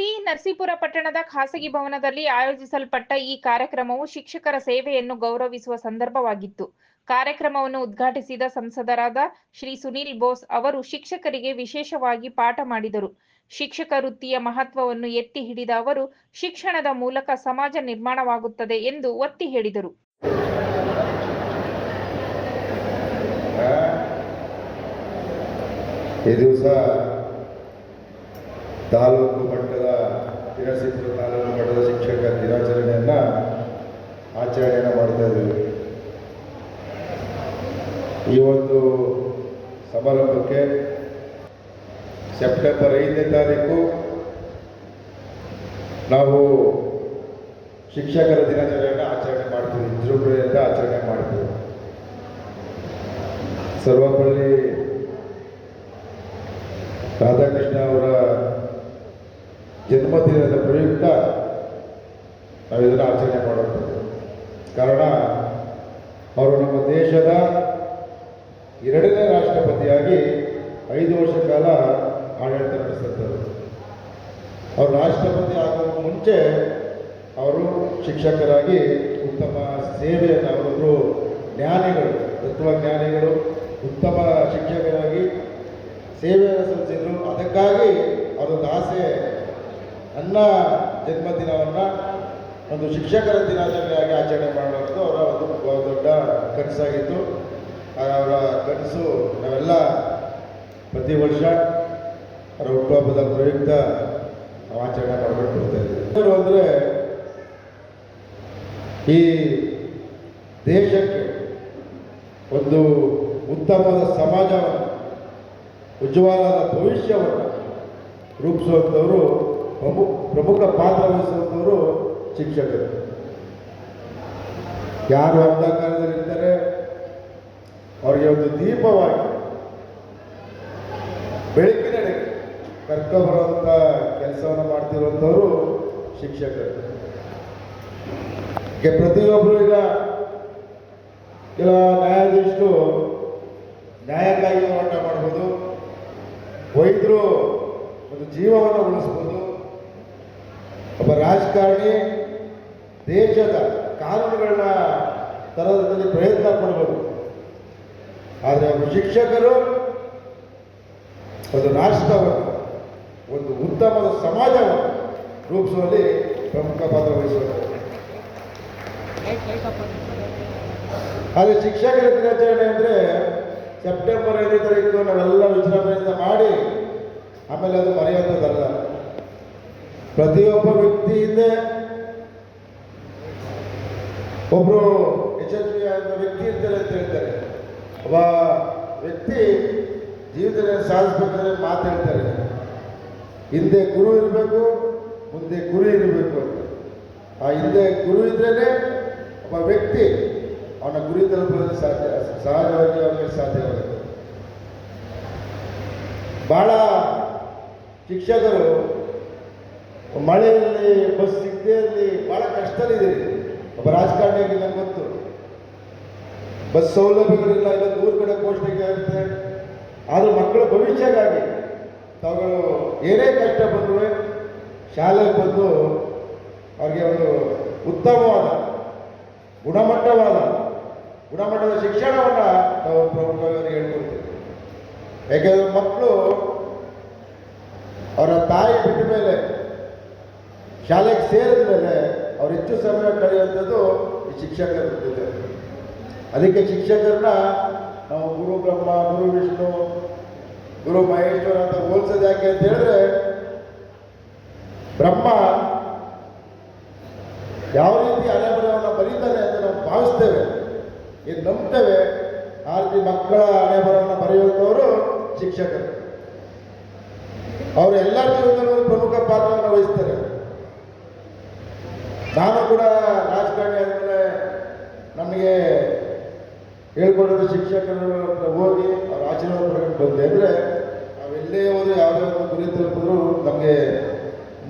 T Narasipura ಪಟ್ಟಣದ ಖಾಸಗಿ ಭವನದಲ್ಲಿ ಆಯೋಜಿಸಲ್ಪಟ್ಟ ಈ ಕಾರ್ಯಕ್ರಮವು ಶಿಕ್ಷಕರ ಸೇವೆಯನ್ನು ಗೌರವಿಸುವ ಸಂದರ್ಭವಾಗಿತ್ತು. ಕಾರ್ಯಕ್ರಮವನ್ನು ಉದ್ಘಾಟಿಸಿದ ಸಂಸದರಾದ ಶ್ರೀ ಸುನೀಲ್ ಬೋಸ್ ಅವರು ಶಿಕ್ಷಕರಿಗೆ ವಿಶೇಷವಾಗಿ ಪಾಠ ಮಾಡಿದರು. ಶಿಕ್ಷಕ ವೃತ್ತಿಯ ಮಹತ್ವವನ್ನು ಎತ್ತಿ ಹಿಡಿದ ಅವರು, ಶಿಕ್ಷಣದ ಮೂಲಕ ಸಮಾಜ ನಿರ್ಮಾಣವಾಗುತ್ತದೆ ಎಂದು ಒತ್ತಿ ಹೇಳಿದರು. ಈ ದಿವಸ ತಾಲೂಕು ಮಟ್ಟದ ತಿರಸಿಪುರ ತಾಲೂಕು ಮಟ್ಟದ ಶಿಕ್ಷಕ ದಿನಾಚರಣೆಯನ್ನು ಆಚರಣೆಯನ್ನು ಮಾಡ್ತಾ ಇದ್ದೀವಿ. ಈ ಒಂದು ಸಮಾರಂಭಕ್ಕೆ ಸೆಪ್ಟೆಂಬರ್ ಐದನೇ ತಾರೀಕು ನಾವು ಶಿಕ್ಷಕರ ದಿನಾಚರಣೆಯನ್ನು ಆಚರಣೆ ಮಾಡ್ತೀವಿ. ವಿಜೃಂಭಣೆಯಿಂದ ಆಚರಣೆ ಮಾಡ್ತೀವಿ. ಸರ್ವಪಲ್ಲಿ ರಾಧಾಕೃಷ್ಣ ಅವರ ಜನ್ಮದಿನದ ಪ್ರಯುಕ್ತ ನಾವು ಇದನ್ನು ಆಚರಣೆ ಮಾಡೋದು ಕಾರಣ, ಅವರು ನಮ್ಮ ದೇಶದ ಎರಡನೇ ರಾಷ್ಟ್ರಪತಿಯಾಗಿ ಐದು ವರ್ಷ ಕಾಲ ಆಡಳಿತ ನಡೆಸಿದ್ದರು. ಅವರು ರಾಷ್ಟ್ರಪತಿ ಆಗುವ ಮುಂಚೆ ಅವರು ಶಿಕ್ಷಕರಾಗಿ ಉತ್ತಮ ಸೇವೆಯನ್ನು ಅವರೊಬ್ಬರು ಜ್ಞಾನಿಗಳು ತತ್ವಜ್ಞಾನಿಗಳು ಉತ್ತಮ ಶಿಕ್ಷಕರಾಗಿ ಸೇವೆಯನ್ನು ಸಲ್ಲಿಸಿದ್ರು. ಅದಕ್ಕಾಗಿ ಅವರೊಂದು ಆಸೆ ನನ್ನ ಜನ್ಮದಿನವನ್ನು ಒಂದು ಶಿಕ್ಷಕರ ದಿನಾಚರಣೆಯಾಗಿ ಆಚರಣೆ ಮಾಡುವಂಥದ್ದು ಅವರ ಒಂದು ದೊಡ್ಡ ಕನಸಾಗಿತ್ತು. ಅವರ ಕನಸು ನಾವೆಲ್ಲ ಪ್ರತಿ ವರ್ಷ ಅವರ ಹುಟ್ಟುಹಬ್ಬದ ಪ್ರಯುಕ್ತ ನಾವು ಆಚರಣೆ ಮಾಡ್ಕೊಂಡು ಬರ್ತಾ ಅಂದರೆ ಈ ದೇಶಕ್ಕೆ ಒಂದು ಉತ್ತಮವಾದ ಸಮಾಜವನ್ನು, ಉಜ್ವಲವಾದ ಭವಿಷ್ಯವನ್ನು ರೂಪಿಸುವಂಥವರು ಪ್ರಮುಖ ಪ್ರಮುಖ ಪಾತ್ರ ವಹಿಸುವಂಥವರು ಶಿಕ್ಷಕರು. ಯಾರು ಅಂಧಕಾರದಲ್ಲಿರ್ತಾರೆ ಅವರಿಗೆ ಒಂದು ದೀಪವಾಗಿ ಬೆಳಕಿನೆಡೆಗೆ ಕರ್ಕ ಬರುವಂಥ ಕೆಲಸವನ್ನು ಮಾಡ್ತಿರುವಂಥವರು ಶಿಕ್ಷಕರು. ಪ್ರತಿಯೊಬ್ಬರು ಈಗ ಕೆಲ ನ್ಯಾಯಾಧೀಶರು ನ್ಯಾಯಕ್ಕಾಗಿ ಹೋರಾಟ ಮಾಡ್ಬೋದು. ವೈದ್ಯರು ಒಂದು ಜೀವವನ್ನು ಉಳಿಸ್ಬೋದು. ಒಬ್ಬ ರಾಜಕಾರಣಿ ದೇಶದ ಕಾನೂನುಗಳನ್ನ ತರೋದ್ರಲ್ಲಿ ಪ್ರಯತ್ನ ಪಡ್ಬೋದು. ಆದರೆ ಒಬ್ಬ ಶಿಕ್ಷಕರು ಒಂದು ರಾಷ್ಟ್ರವನ್ನು, ಒಂದು ಉತ್ತಮದ ಸಮಾಜವನ್ನು ರೂಪಿಸುವಲ್ಲಿ ಪ್ರಮುಖ ಪಾತ್ರ ವಹಿಸಬೇಕು. ಆದರೆ ಶಿಕ್ಷಕರ ದಿನಾಚರಣೆ ಅಂದರೆ ಸೆಪ್ಟೆಂಬರ್ ಐದನೇ ತಾರೀಕು ನಾವೆಲ್ಲ ವಿಜೃಂಭಣೆಯಿಂದ ಮಾಡಿ, ಆಮೇಲೆ ಅದು ಮರೆಯುವಂಥದ್ದಲ್ಲ ಪ್ರತಿಯೊಬ್ಬ ವ್ಯಕ್ತಿ ಹಿಂದೆ ಒಬ್ಬರು ಯಶಸ್ವಿಯಾದ ವ್ಯಕ್ತಿ ಇರ್ತಾರೆ ಅಂತ ಹೇಳ್ತಾರೆ. ಒಬ್ಬ ವ್ಯಕ್ತಿ ಜೀವಿತದಲ್ಲಿ ಸಾಧಿಸ್ಬೇಕಾದ್ರೆ ಮಾತು ಹೇಳ್ತಾರೆ. ಹಿಂದೆ ಗುರು ಇರಬೇಕು, ಮುಂದೆ ಗುರು ಇರಬೇಕು ಅಂತ. ಆ ಹಿಂದೆ ಗುರು ಇದ್ರೇ ಒಬ್ಬ ವ್ಯಕ್ತಿ ಅವನ ಗುರಿ ತಲುಪಲು ಸಾಧ್ಯ, ಸಹಜವಾಗಿ ಅವನಿಗೆ ಸಾಧ್ಯವಾಗುತ್ತೆ. ಬಹಳ ಶಿಕ್ಷಕರು ಮಳೆಯಲ್ಲಿ ಬಸ್ ಸಿಗದೇ ಇರಲಿ ಭಾಳ ಕಷ್ಟದಲ್ಲಿದ್ದೀರಿ. ಒಬ್ಬ ರಾಜಕಾರಣಿಯಾಗಿ ನಂಗೆ ಗೊತ್ತು. ಬಸ್ ಸೌಲಭ್ಯಗಳಿಲ್ಲ ಇಲ್ಲ ದೂರ ಕಡೆ ಪೋಸ್ಟಿಂಗ್ ಇರುತ್ತೆ ಆದರೂ ಮಕ್ಕಳ ಭವಿಷ್ಯಕ್ಕಾಗಿ ತಾವುಗಳು ಏನೇ ಕಷ್ಟ ಬಂದರೂ ಶಾಲೆಗೆ ಬಂದು ಅವ್ರಿಗೆ ಒಂದು ಉತ್ತಮವಾದ, ಗುಣಮಟ್ಟವಾದ, ಗುಣಮಟ್ಟದ ಶಿಕ್ಷಣವನ್ನು ನಾವು ಪ್ರಮುಖವಾಗಿ ಹೇಳ್ಕೊಡ್ತೀವಿ. ಯಾಕೆಂದರೆ ಮಕ್ಕಳು ಅವರ ತಾಯಿ ಬಿಟ್ಟ ಮೇಲೆ ಶಾಲೆಗೆ ಸೇರಿದ ಮೇಲೆ ಅವ್ರು ಹೆಚ್ಚು ಸಮಯ ಕಳೆಯುವಂಥದ್ದು ಈ ಶಿಕ್ಷಕರ ಜೊತೆ. ಅದಕ್ಕೆ ಶಿಕ್ಷಕರನ್ನ ನಾವು ಗುರು ಬ್ರಹ್ಮ, ಗುರು ವಿಷ್ಣು, ಗುರು ಮಹೇಶ್ವರ ಅಂತ ಹೋಲ್ಸೋದು ಯಾಕೆ ಅಂತ ಹೇಳಿದ್ರೆ, ಬ್ರಹ್ಮ ಯಾವ ರೀತಿ ಹಣೆಬರವನ್ನು ಬರೀತಾನೆ ಅಂತ ನಾವು ಭಾವಿಸ್ತೇವೆ ಇದು ನಂಬ್ತೇವೆ, ಆ ರೀತಿ ಮಕ್ಕಳ ಹಣೆಬರವನ್ನು ಬರೆಯುವಂಥವರು ಶಿಕ್ಷಕರು. ಅವರು ಎಲ್ಲರ ಜೀವನದಲ್ಲೂ ಒಂದು ಪ್ರಮುಖ ಪಾತ್ರವನ್ನು ವಹಿಸ್ತಾರೆ ನಾನು ಕೂಡ ರಾಜಕಾರಣಿ ಆದಮೇಲೆ ನಮಗೆ ಹೇಳ್ಕೊಡೋದು ಶಿಕ್ಷಕರ ಹತ್ರ ಹೋಗಿ ಅವ್ರ ಆಶೀರ್ವಾದ ಪಡ್ಕೊಂಡು ಬಂದೆ ಅಂದರೆ ನಾವೆಲ್ಲೇ ಹೋದ್ರು ಯಾವುದೇ ಒಂದು ಗುರಿ ತಲುಪಿದ್ರು ನಮಗೆ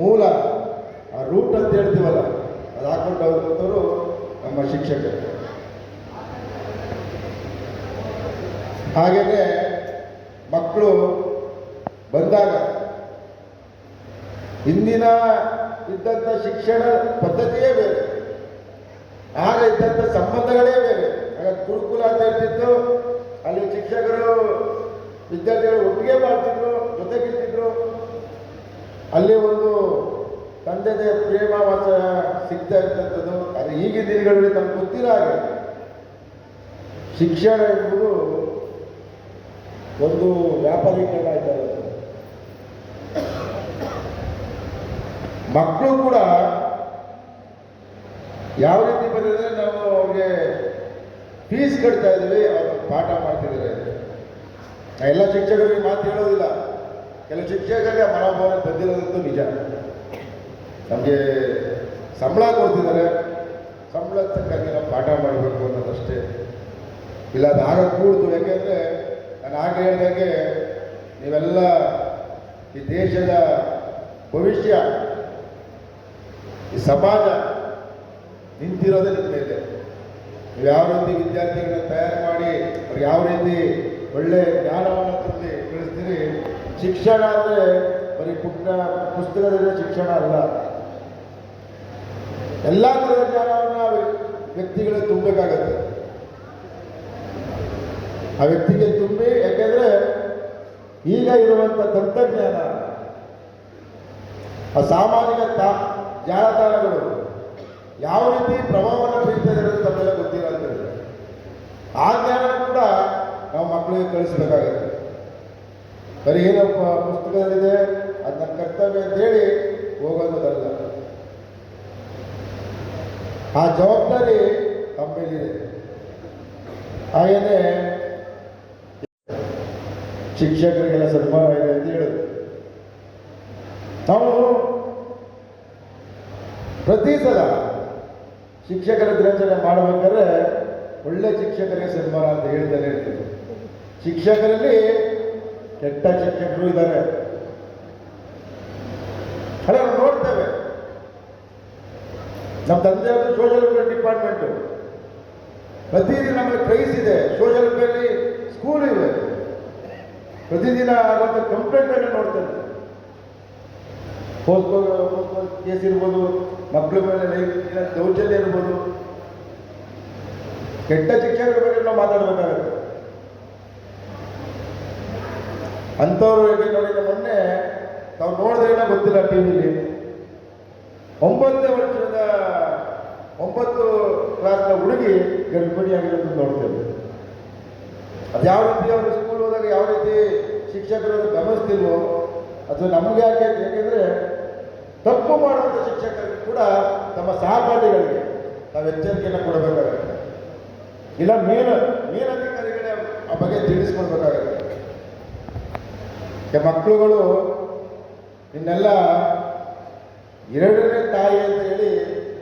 ಮೂಲ, ಆ ರೂಟ್ ಅಂತ ಹೇಳ್ತೀವಲ್ಲ, ಅದು ಹಾಕೊಂಡು ಹೋಗುವಂಥವ್ರು ನಮ್ಮ ಶಿಕ್ಷಕರು. ಹಾಗೆಯೇ ಮಕ್ಕಳು ಬಂದಾಗ ಇಂದಿನ ಇದ್ದಂಥ ಶಿಕ್ಷಣ ಪದ್ಧತಿಯೇ ಬೇರೆ, ಆಗ ಇದ್ದಂಥ ಸಂಬಂಧಗಳೇ ಬೇರೆ. ಗುರುಕುಲ ಅಂತ ಇರ್ತಿತ್ತು ಅಲ್ಲಿ ಶಿಕ್ಷಕರು, ವಿದ್ಯಾರ್ಥಿಗಳು ಒಟ್ಟಿಗೆ ಮಾಡ್ತಿದ್ರು, ಜೊತೆಗಿರ್ತಿದ್ರು. ಅಲ್ಲಿ ಒಂದು ತಂದೆದೆ ಪ್ರೇಮ ವಾಚ ಸಿಗ್ತಾ ಇರ್ತಂಥದ್ದು ಅದು ಈಗಿನ ದಿನಗಳಲ್ಲಿ ತಮ್ಗೆ ಗೊತ್ತಿಲ್ಲ ಹಾಗೆ. ಶಿಕ್ಷಣ ಎಂಬುದು ಒಂದು ವ್ಯಾಪಾರೀಕರಣ ಆಯ್ತಾ ಇರೋದು ಮಕ್ಕಳು ಕೂಡ ಯಾವ ರೀತಿ ಬಂದಿದ್ರೆ ನಾವು ಅವ್ರಿಗೆ ಫೀಸ್ ಕಟ್ತಾ ಇದ್ದೀವಿ, ಅವರು ಪಾಠ ಮಾಡ್ತಿದ್ದಾರೆ. ಎಲ್ಲ ಶಿಕ್ಷಕರಿಗೆ ಮಾತು ಹೇಳೋದಿಲ್ಲ. ಕೆಲವು ಶಿಕ್ಷಕರಿಗೆ ಮನೋಭಾವನೆ ಬಂದಿರೋದಂತೂ ನಿಜ. ನಮಗೆ ಸಂಬಳ ಕೊಡ್ತಿದ್ದಾರೆ. ಸಂಬಳ ತಕ್ಕಂಗೆ ನಾವು ಪಾಠ ಮಾಡಬೇಕು ಅನ್ನೋದಷ್ಟೇ. ಇಲ್ಲ, ಅದು ಆಗ ಕೂಡ್ತು. ಯಾಕೆಂದರೆ ನಾನು ಆಗ ಹೇಳಿದಾಗೆ ನೀವೆಲ್ಲ ಈ ದೇಶದ ಭವಿಷ್ಯ, ಈ ಸಮಾಜ ನಿಂತಿರೋದೇ ನಿಮ್ಮ ಮೇಲೆ ಯಾವ ರೀತಿ ವಿದ್ಯಾರ್ಥಿಗಳನ್ನ ತಯಾರು ಮಾಡಿ ಅವ್ರು ಯಾವ ರೀತಿ ಒಳ್ಳೆ ಜ್ಞಾನವನ್ನು ತಂದು ತಿಳಿಸ್ತೀರಿ ಶಿಕ್ಷಣ ಅಂದರೆ ಬರೀ ಪುಟ್ಟ ಪುಸ್ತಕದಲ್ಲಿ ಶಿಕ್ಷಣ ಅಲ್ಲ. ಎಲ್ಲ ಥರದ ಜ್ಞಾನವನ್ನು ವ್ಯಕ್ತಿಗಳಿಗೆ ತುಂಬಬೇಕಾಗತ್ತೆ. ಆ ವ್ಯಕ್ತಿಗೆ ತುಂಬಿ, ಯಾಕೆಂದ್ರೆ ಈಗ ಇರುವಂಥ ತಂತ್ರಜ್ಞಾನ, ಆ ಸಾಮಾಜಿಕ ತಾ, ಜಾಲತಾಣಗಳು ಯಾವ ರೀತಿ ಪ್ರಭಾವವನ್ನು ಬೀರ್ತಾ ಇರೋದು ತಮ್ಮೆಲ್ಲ ಹೇಳಿದ್ರೆ. ಆ ಜ್ಞಾನ ಕೂಡ ನಾವು ಮಕ್ಕಳಿಗೆ ಕಳಿಸ್ಬೇಕಾಗತ್ತೆ. ಬರೀ ಏನಪ್ಪ ಪುಸ್ತಕದಲ್ಲಿದೆ ಅದು ಅಂತ ಕರ್ತವ್ಯ ಅಂತೇಳಿ ಹೋಗೋದಲ್ಲ. ಆ ಜವಾಬ್ದಾರಿ ತಮ್ಮಲ್ಲಿದೆ ಹಾಗೆಯೇ ಶಿಕ್ಷಕರಿಗೆಲ್ಲ ಸನ್ಮಾನ ಇದೆ ಅಂತ ಹೇಳಿದ್ರು. ನಾವು ಪ್ರತಿ ಸಲ ಶಿಕ್ಷಕರ ದಿನಾಚರಣೆ ಮಾಡಬೇಕಾದ್ರೆ ಒಳ್ಳೆ ಶಿಕ್ಷಕರಿಗೆ ಸನ್ಮಾನ ಅಂತ ಹೇಳ್ತಾನೆ ಹೇಳ್ತೀವಿ ಶಿಕ್ಷಕರಲ್ಲಿ ಕೆಟ್ಟ ಶಿಕ್ಷಕರು ಇದ್ದಾರೆ. ನಾವು ನೋಡ್ತೇವೆ. ನಮ್ಮ ತಂದೆಯವರು ಸೋಷಿಯಲ್ ವೆಲ್ಫೇರ್ ಡಿಪಾರ್ಟ್ಮೆಂಟು ಪ್ರತಿದಿನ ನಮಗೆ ಕ್ರೈಸ್ ಇದೆ. ಸೋಷಿಯಲ್ ವೆಲ್ಫೇರ್ಲಿ ಸ್ಕೂಲ್ ಇದೆ ಪ್ರತಿದಿನ ಆಗುವಂಥ ಕಂಪ್ಲೇಂಟ್ಗಳನ್ನ ನೋಡ್ತೇನೆ. ಹೋಸ್ಕೋ ಕೇಸ್ ಇರ್ಬೋದು. ಮಕ್ಕಳ ಮೇಲೆ ಲೈಂಗಿಕ ದೌರ್ಜನ್ಯ ಇರ್ಬೋದು. ಕೆಟ್ಟ ಶಿಕ್ಷಕರ ಬಗ್ಗೆ ನಾವು ಮಾತಾಡಬೇಕಾಗುತ್ತೆ. ಅಂಥವ್ರು ಹೇಗೆ ನೋಡಿ ನಮ್ಮ ಮೊನ್ನೆ ತಾವು ನೋಡಿದ್ರೇನೋ ಗೊತ್ತಿಲ್ಲ ಟಿ ವಿಲಿ. ಒಂಬತ್ತನೇ ವರ್ಷದ ಒಂಬತ್ತು ಕ್ಲಾಸ್ನ ಹುಡುಗಿ ಗರ್ಭಿಣಿಯಾಗಿರೋದು ನೋಡ್ತೇವೆ ಅದು ಯಾವ ರೀತಿ ಅವರು ಸ್ಕೂಲ್ ಹೋದಾಗ ಯಾವ ರೀತಿ ಶಿಕ್ಷಕರು ಗಮನಿಸ್ತಿಲ್ವೋ ಅಥವಾ ನಮ್ಗೆ ಯಾಕೆ ಯಾಕೆಂದ್ರೆ ತಪ್ಪು ಮಾಡುವಂಥ ಶಿಕ್ಷಕರಿಗೆ ಕೂಡ ತಮ್ಮ ಸಹಪಾಠಿಗಳಿಗೆ ನಾವು ಎಚ್ಚರಿಕೆಯನ್ನು ಕೊಡಬೇಕಾಗುತ್ತೆ. ಇಲ್ಲ ಮೇಲ ಮೇಲಧಿಕಾರಿಗಳೇ ಆ ಬಗ್ಗೆ ತಿಳಿಸ್ಕೊಡ್ಬೇಕಾಗುತ್ತೆ. ಯಾಕೆ ಮಕ್ಕಳುಗಳು ಇನ್ನೆಲ್ಲ ಎರಡನೇ ತಾಯಿ ಅಂತ ಹೇಳಿ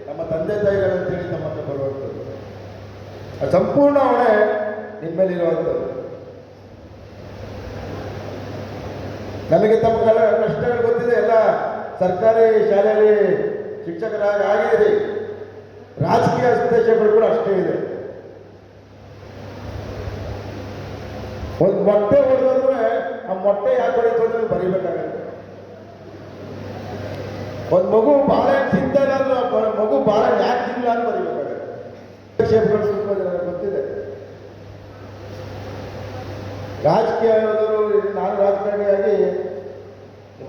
ನಮ್ಮ ತಂದೆ ತಾಯಿಗಳಂತೇಳಿ ನಮ್ಮ ಹತ್ರ ಬರುವಂಥದ್ದು. ಅದು ಸಂಪೂರ್ಣ ಹೊಣೆ ನಿಮ್ಮ ಮೇಲೆ ಇರುವಂಥದ್ದು. ನನಗೆ ತಮ್ಮ ಕಷ್ಟಗಳು ಗೊತ್ತಿದೆ, ಎಲ್ಲ ಸರ್ಕಾರಿ ಶಾಲೆಯಲ್ಲಿ ಶಿಕ್ಷಕರಾಗಿ ಆಗಿದೆ ರಾಜಕೀಯ ಹಸ್ತಕ್ಷೇಪಗಳು ಕೂಡ ಅಷ್ಟೇ ಇದೆ. ಒಂದು ಮೊಟ್ಟೆ ಹೊಡೆದ್ರೆ ಆ ಮೊಟ್ಟೆ ಯಾಕೆ ಹೊಡಿತು ಅಂದ್ರೆ ಬರೀಬೇಕಾಗತ್ತೆ. ಒಂದು ಮಗು ಬಾಳೆ ತಿಂತಾಯಿಲ್ಲ ಅಂದ್ರೆ ಮಗು ಬಾಳೆ ಯಾಕೆ ತಿನ್ನಲ್ಲ ಅಂತ ಬರೀಬೇಕಾಗತ್ತೆ. ಹಸ್ತಕ್ಷೇಪಗಳು ಸ್ವಲ್ಪ ಗೊತ್ತಿದೆ. ರಾಜಕೀಯ ನಾನು ರಾಜಕಾರಣಿಯಾಗಿ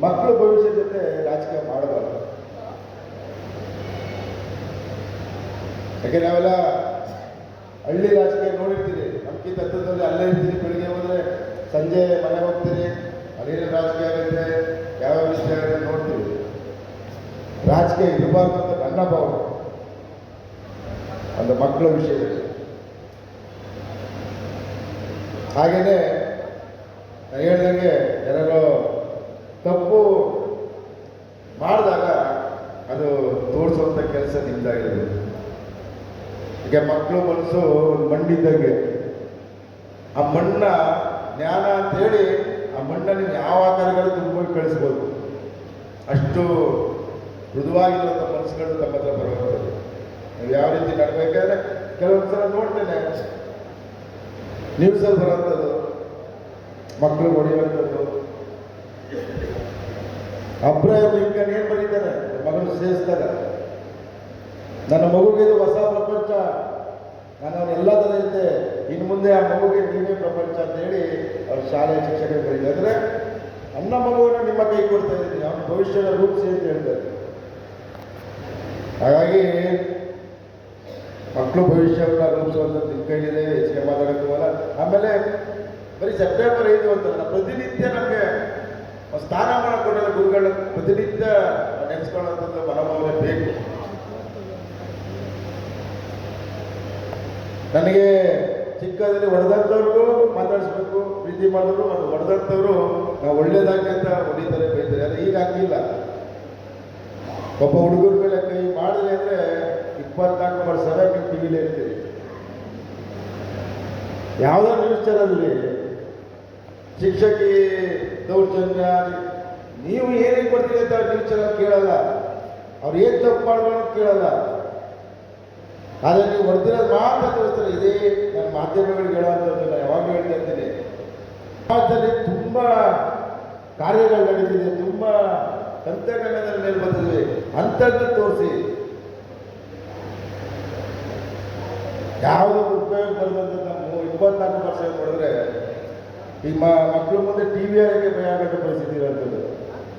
ಮಕ್ಕಳ ಭವಿಷ್ಯ ಜೊತೆ ರಾಜಕೀಯ ಮಾಡಬಾರ್ದು. ಯಾಕೆ ನಾವೆಲ್ಲ ಹಳ್ಳಿ ರಾಜಕೀಯ ನೋಡಿರ್ತೀರಿ ನಮ್ಗೆ ತತ್ವದಲ್ಲಿ ಅಲ್ಲೇ ಇರ್ತೀರಿ, ಬೆಳಿಗ್ಗೆ ಹೋದ್ರೆ ಸಂಜೆ ಮನೆ ಹೋಗ್ತೀರಿ ಅಲ್ಲಿನ ರಾಜಕೀಯ ಆಗುತ್ತೆ ಯಾವ ವಿಷಯ ಆಗುತ್ತೆ ನೋಡ್ತೀವಿ ರಾಜಕೀಯ ಇರಬಾರ್ದು ಅಂತ ನನ್ನ ಭಾವನೆ. ಒಂದು ಮಕ್ಕಳ ವಿಷಯದಲ್ಲಿ ಹಾಗೆಯೇ ನಾನು ಹೇಳ್ದಂಗೆ ಯಾರೋ ತಪ್ಪು ಮಾಡಿದಾಗ ಅದು ತೋರಿಸುವಂಥ ಕೆಲಸ ನಿಮ್ದಾಗಿರಬೇಕು ಈಗ ಮಕ್ಕಳು ಮನಸ್ಸು ಒಂದು ಮಣ್ಣಿದ್ದಂಗೆ. ಆ ಮಣ್ಣ ಜ್ಞಾನ ಅಂತೇಳಿ ಆ ಮಣ್ಣಲ್ಲಿ ಯಾವ ಆಕಾರಗಳು ತುಂಬಿ ಕಳಿಸ್ಬೋದು. ಅಷ್ಟು ಮೃದುವಾಗಿರುವಂಥ ಮನಸ್ಸುಗಳು ತಮ್ಮ ಹತ್ರ ಬರುವಂಥದ್ದು. ನೀವು ಯಾವ ರೀತಿ ನಡಬೇಕಾದ್ರೆ ಕೆಲವೊಂದು ಸಲ ನೋಡ್ತೇನೆ ನ್ಯೂಸಲ್ಲಿ ಬರುವಂಥದ್ದು, ಮಕ್ಕಳು ಹೊಡೆಯುವಂಥದ್ದು. ಅಬ್ರಾಹಂ ಲಿಂಕನ್ ಏನು ಬರೀತಾರೆ? ಮಗನು ಸೇರಿಸ್ತಾರೆ. ನನ್ನ ಮಗುಗೆ ಇದು ಹೊಸ ಪ್ರಪಂಚ. ನಾನು ಎಲ್ಲ ಥರ ಇದ್ದೆ ಇನ್ನು ಮುಂದೆ ಆ ಮಗುಗೆ ನೀವೇ ಪ್ರಪಂಚ ಅಂತ ಹೇಳಿ ಅವ್ರ ಶಾಲೆಯ ಶಿಕ್ಷಕರು ಬರೀತಾರೆ. ಅಂದರೆ ನನ್ನ ಮಗುವನ್ನು ನಿಮ್ಮ ಕೈ ಕೊಡ್ತಾ ಇದ್ದೀನಿ. ಅವನ ಭವಿಷ್ಯದ ರೂಪಿಸಿ ಅಂತ ಹೇಳ್ತಾರೆ ಹಾಗಾಗಿ ಮಕ್ಕಳು ಭವಿಷ್ಯವನ್ನು ರೂಪಿಸುವಂಥದ್ದು ನಿಮ್ಮ ಕೈಲಿದೆ, ಹೆಚ್ಚಿಗೆ ಮಾತಾಡೋಕ್ಕಲ್ಲ ಆಮೇಲೆ ಬರೀ ಸೆಪ್ಟೆಂಬರ್ ಐದು ಅಂತಲ್ಲ ಪ್ರತಿನಿತ್ಯ ನಮಗೆ ಸ್ಥಾನಮಾನ ಕೊಟ್ಟರೆ ಗುರುಗಳ ಪ್ರತಿನಿತ್ಯ ನೆನೆಸ್ಕೊಳ್ಳುವಂಥದ್ದು ಮನೋಭಾವನೆ ಬೇಕು. ನನಗೆ ಚಿಕ್ಕದಲ್ಲಿ ಹೊಡೆದಂಥವ್ರಿಗೂ ಮಾತಾಡಿಸ್ಬೇಕು, ಪ್ರೀತಿ ಮಾಡಿದ್ರು ಮತ್ತು ಹೊಡೆದಂಥವ್ರು ನಾವು ಒಳ್ಳೇದಾಗಿ ಅಂತ ಹೊಡಿತಾರೆ, ಬೈತಾರೆ. ಅದು ಈಗ ಆಗಲಿಲ್ಲ ಒಬ್ಬ ಹುಡುಗರ ಮೇಲೆ ಕೈ ಮಾಡಿದ್ರೆ ಅಂದರೆ ಇಪ್ಪತ್ನಾಲ್ಕು ವರ್ಷ ನೀವು ಟಿ ವಿಲಿ ಇರ್ತೀರಿ ಯಾವುದೋ ನ್ಯೂಸ್ ಚಾನಲ್ ಶಿಕ್ಷಕಿ ದೌರ್ಜನ್ಯ ನೀವು ಏನೇನು ಕೊಡ್ತೀರಿ ಅಂತ ನೀವು ಚೆನ್ನಾಗಿ ಕೇಳಲ್ಲ. ಅವ್ರು ಏನು ತಪ್ಪು ಮಾಡ್ಬೋದು ಕೇಳಲ್ಲ. ಆದರೆ ನೀವು ಹೊಡೆದಿರೋದು ಮಾತ್ರ ತೋರಿಸ್ತಾರೆ ಇದೇ ನನ್ನ ಮಾಧ್ಯಮಗಳಿಗೆ ಹೇಳುವಂಥದ್ದು ಯಾವಾಗ ಹೇಳ್ತಾ ಇದ್ದೀನಿ ಸಮಾಜದಲ್ಲಿ ತುಂಬ ಕಾರ್ಯಗಳು ನಡೀತಿದೆ, ತುಂಬ ತಂತ್ರಜ್ಞಾನದ ಮೇಲೆ ಬಂದಿದೆ. ಅಂಥದ್ದು ತೋರಿಸಿ. ಯಾವುದು ಉಪಯೋಗ ಬರ್ತಂತ ನಮ್ಮ ಇಪ್ಪತ್ನಾಲ್ಕು ವರ್ಷ ನೋಡಿದ್ರೆ ಮ ಮಕ್ಕಳು ಮುಂದೆ ಟಿ ವಿ ಆಗಿ ಭಯ ಆಗೋ ಪರಿಸ್ಥಿತಿ ಇರೋಂಥದ್ದು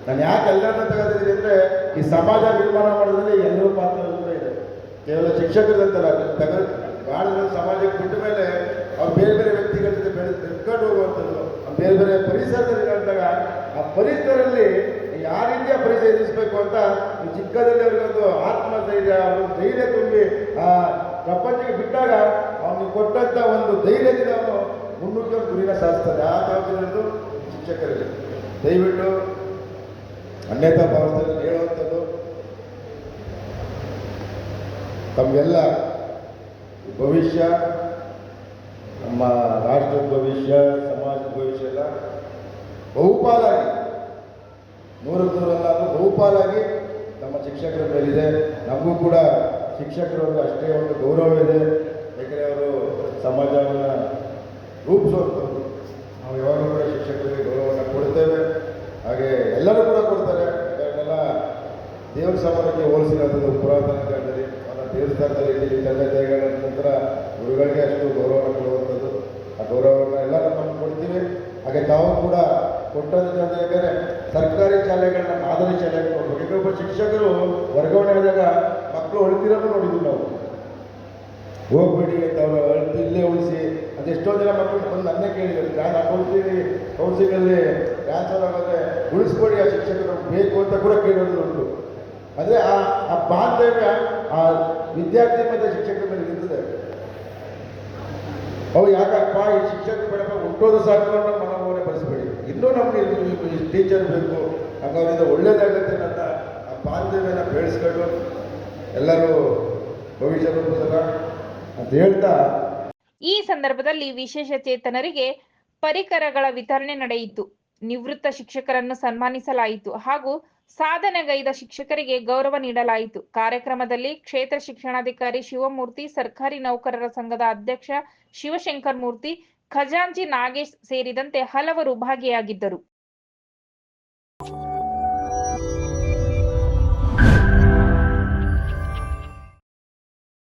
ನಾನು ಯಾಕೆ ಎಲ್ಲರನ್ನ ತಗೋತಿದ್ದೀನಿ ಅಂದರೆ ಈ ಸಮಾಜ ನಿರ್ಮಾಣ ಮಾಡೋದ್ರಲ್ಲಿ ಎಲ್ಲರೂ ಪಾತ್ರ ಇದೆ ಕೇವಲ ಶಿಕ್ಷಕರದಂತಲ್ಲ ತಗ ಮಾಡಿದ್ರೆ ಸಮಾಜಕ್ಕೆ ಬಿಟ್ಟ ಮೇಲೆ ಅವ್ರು ಬೇರೆ ಬೇರೆ ವ್ಯಕ್ತಿಗಳ ಜೊತೆ ಬೆಳೆ ತಿಳ್ಕೊಂಡು ಹೋಗುವಂಥದ್ದು. ಬೇರೆ ಬೇರೆ ಪರಿಸರದಲ್ಲಿ ಇರೋಂತಾಗ ಆ ಪರಿಸರದಲ್ಲಿ ಯಾವ ರೀತಿಯ ಪರಿಸರ ಎದುರಿಸಬೇಕು ಅಂತ ಈ ಚಿಕ್ಕದಲ್ಲಿ ಅವ್ರಿಗೊಂದು ಆತ್ಮಧೈರ್ಯ ಒಂದು ಧೈರ್ಯ ತುಂಬಿ ಆ ಪ್ರಪಂಚಕ್ಕೆ ಬಿಟ್ಟಾಗ ಅವನಿಗೆ ಕೊಟ್ಟಂಥ ಒಂದು ಧೈರ್ಯದಿಂದ ಅವನು ಅವ್ನ ಗುರಿನ ಸಾಧಿಸ್ತಾರೆ ಆ ಜವಾಬ್ದಾರಿದು ಶಿಕ್ಷಕರಿಗೆ. ದಯವಿಟ್ಟು ಅನ್ಯತ ಭಾವದಲ್ಲಿ ಹೇಳುವಂಥದ್ದು, ತಮಗೆಲ್ಲ ಭವಿಷ್ಯ, ನಮ್ಮ ರಾಷ್ಟ್ರದ ಭವಿಷ್ಯ, ಸಮಾಜದ ಭವಿಷ್ಯ ಎಲ್ಲ ಬಹುಪಾಲಾಗಿ, ನೂರಕ್ಕೆ ನೂರಲ್ಲಾದರೂ ಬಹುಪಾಲಾಗಿ ನಮ್ಮ ಶಿಕ್ಷಕರ ಮೇಲಿದೆ. ನಮಗೂ ಕೂಡ ಶಿಕ್ಷಕರವರು ಅಷ್ಟೇ ಒಂದು ಗೌರವ ಇದೆ. ಏಕೆಂದರೆ ಅವರು ಸಮಾಜವನ್ನು ರೂಪಿಸುವಂಥವ್ರು ನಾವು ಯಾವಾಗಲೂ ಕೂಡ ಶಿಕ್ಷಕರಿಗೆ ಗೌರವವನ್ನು ಕೊಡ್ತೇವೆ. ಹಾಗೆ ಎಲ್ಲರೂ ಕೂಡ ಕೊಡ್ತಾರೆ. ಅದನ್ನೆಲ್ಲ ದೇವರ ಸಮಾನಕ್ಕೆ ಹೋಲಿಸಿರೋದು ಪುರಾತನ ಕಾಲದಲ್ಲಿ ಅವರ ದೇವಸ್ಥಾನದಲ್ಲಿ ಇಲ್ಲಿ ತಂದೆ ತಾಯಿಗಳ ನಂತರ ಗುರುಗಳಿಗೆ ಅಷ್ಟು ಗೌರವವನ್ನು ಕೊಡುವಂಥದ್ದು ಆ ಗೌರವವನ್ನು ಎಲ್ಲ ನಮಗೆ ಕೊಡ್ತೀವಿ. ಹಾಗೆ ತಾವು ಕೂಡ ಕೊಟ್ಟಂತ ಯಾಕಂದರೆ ಸರ್ಕಾರಿ ಶಾಲೆಗಳನ್ನ ಮಾದರಿ ಶಾಲೆಗೆ ಈಗ ಒಬ್ಬ ಶಿಕ್ಷಕರು ವರ್ಗಾವಣೆ ಆದಾಗ ಮಕ್ಕಳು ಹೊಳಿತಿರೋದು ನೋಡಿದ್ವಿ ನಾವು. ಹೋಗ್ಬೇಡಿ ಅವರು ಇಲ್ಲೇ ಉಳಿಸಿ ಅದು ಎಷ್ಟೋ ಜನ ಮಕ್ಕಳು ಬಂದು ನನ್ನೇ ಕೇಳಿದ್ರು ನಾನು ಹಾಕೊಳ್ತೀವಿ ಕೌನ್ಸಿಲಲ್ಲಿ ಟ್ರಾನ್ಸ್ಫರ್ ಆಗೋದ್ರೆ ಉಳಿಸ್ಕೊಡಿ ಆ ಶಿಕ್ಷಕರು ಬೇಕು ಅಂತ ಕೂಡ ಕೇಳೋದು ಉಂಟು. ಅಂದರೆ ಆ ಆ ಬಾಂಧವ್ಯ ಆ ವಿದ್ಯಾರ್ಥಿ ಮತ್ತು ಶಿಕ್ಷಕರ ಮೇಲೆ ಇರ್ತದೆ. ಅವು ಯಾಕಪ್ಪ ಈ ಶಿಕ್ಷಕರು ಬೇಡಪ್ಪ ಹುಟ್ಟೋದು ಸಾಕು ಅನ್ನೋ ಮನೋಭಾವನೆ ಬೆಳೆಸ್ಬೇಡಿ ಇನ್ನೂ ನಮಗೆ ಟೀಚರ್ ಬೇಕು ಹಾಗಾದ್ರಿಂದ ಒಳ್ಳೇದಾಗುತ್ತೆ ನನ್ನ ಆ ಬಾಂಧವ್ಯನ ಬೆಳೆಸ್ಕೊಂಡು ಎಲ್ಲರೂ ಭವಿಷ್ಯದ ಅಂತ ಹೇಳ್ತಾ ಈ ಸಂದರ್ಭದಲ್ಲಿ ವಿಶೇಷ ಚೇತನರಿಗೆ ಪರಿಕರಗಳ ವಿತರಣೆ ನಡೆಯಿತು. ನಿವೃತ್ತ ಶಿಕ್ಷಕರನ್ನು ಸನ್ಮಾನಿಸಲಾಯಿತು ಹಾಗೂ ಸಾಧನೆಗೈದ ಶಿಕ್ಷಕರಿಗೆ ಗೌರವ ನೀಡಲಾಯಿತು. ಕಾರ್ಯಕ್ರಮದಲ್ಲಿ ಕ್ಷೇತ್ರ ಶಿಕ್ಷಣಾಧಿಕಾರಿ ಶಿವಮೂರ್ತಿ, ಸರ್ಕಾರಿ ನೌಕರರ ಸಂಘದ ಅಧ್ಯಕ್ಷ ಶಿವಶಂಕರ್ ಮೂರ್ತಿ ಖಜಾಂಚಿ ನಾಗೇಶ್ ಸೇರಿದಂತೆ ಹಲವರು ಭಾಗಿಯಾಗಿದ್ದರು.